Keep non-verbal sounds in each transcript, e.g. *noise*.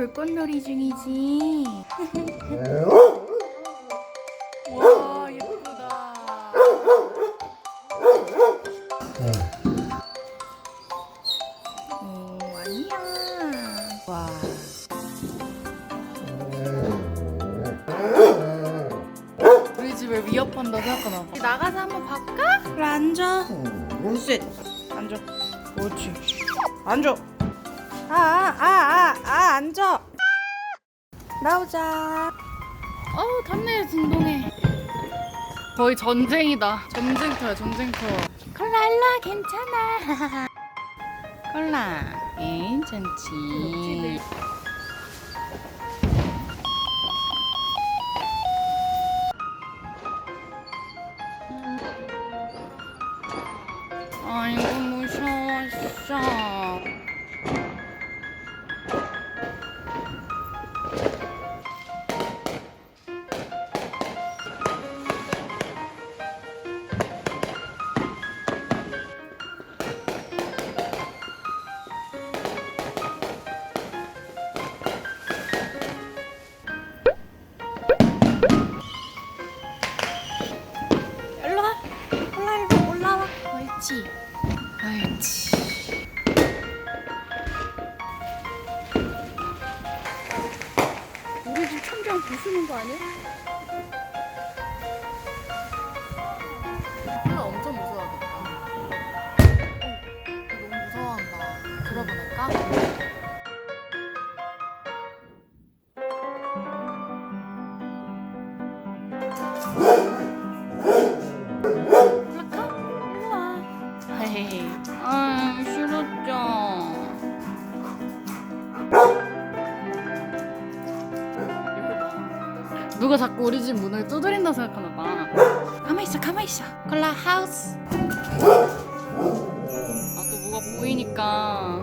불꽃놀이 중이지. *laughs* 와 예쁘다. 오 아니야. 와. 우리 집을 위협한다 생각하나 봐. 나가서 한번 볼까? 그래 앉아. 셋. 앉아. 그렇지. 앉아. 아, 아, 아, 아, 아, 앉아. 나오자. 어우, 탐내 진동해. 거의 전쟁이다. 전쟁터야, 전쟁터. *laughs* 콜라, 일로와, 괜찮아. 콜라, 괜찮지. 아이고, 무서웠어. 옳지. 옳지. 우리 집 천장 부수는 거 아니야? 콜라 엄청 무서워하겠다. 어, 너무 무서워한다. 들어보니까. 헤헤. 아, 싫었죠. 누가 자꾸 우리 집 문을 두드린다 생각하나 봐. 가만 있어, 가만 있어. 콜라 하우스. 아, 또 뭐가 보이니까.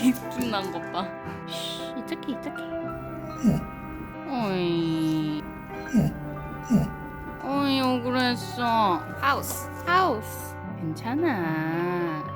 콜라. 김난 것 봐. 쉬, 이쪽해, 이쪽해. 어이. 어이, 억울했어. 하우스, 하우스. 괜찮아.